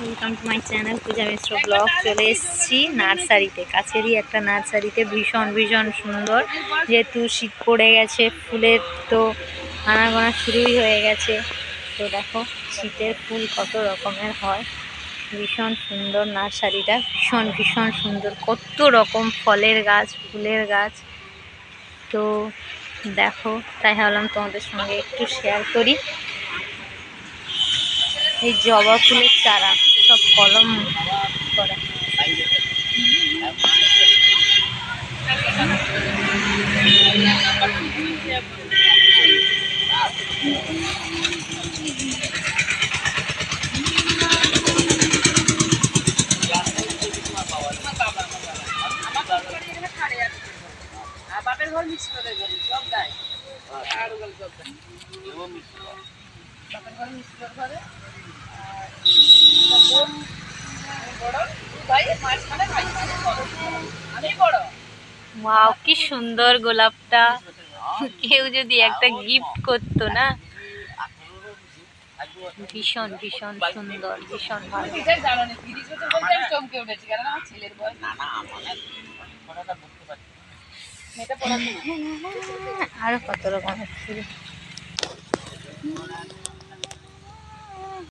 Welcome to my channel Puja Mishra blog চলে এসেছি নার্সারিতে। কাছেরই একটা নার্সারিতে, ভীষণ ভীষণ সুন্দর। যেহেতু শীত পড়ে গেছে, ফুলের তো আনাগোনা শুরুই হয়ে গেছে। তো দেখো, শীতের ফুল কত রকমের হয়। ভীষণ সুন্দর নার্সারিটা, ভীষণ ভীষণ সুন্দর। কত রকম ফলের গাছ, ফুলের গাছ। তো দেখো, তাই ভাবলাম তোমাদের সঙ্গে একটু শেয়ার করি। এই জবা ফুলের চারা সব কলম করা। বাপের ঘর মিষ্টি করে সব দেয়। আর ওগুলো সব দেয়। ওয়াও কি সুন্দর গোলাপটা। কেউ যদি একটা গিফট করতো না? ভীষণ ভীষণ সুন্দর, ভীষণ ভালো। আরও কত রকমের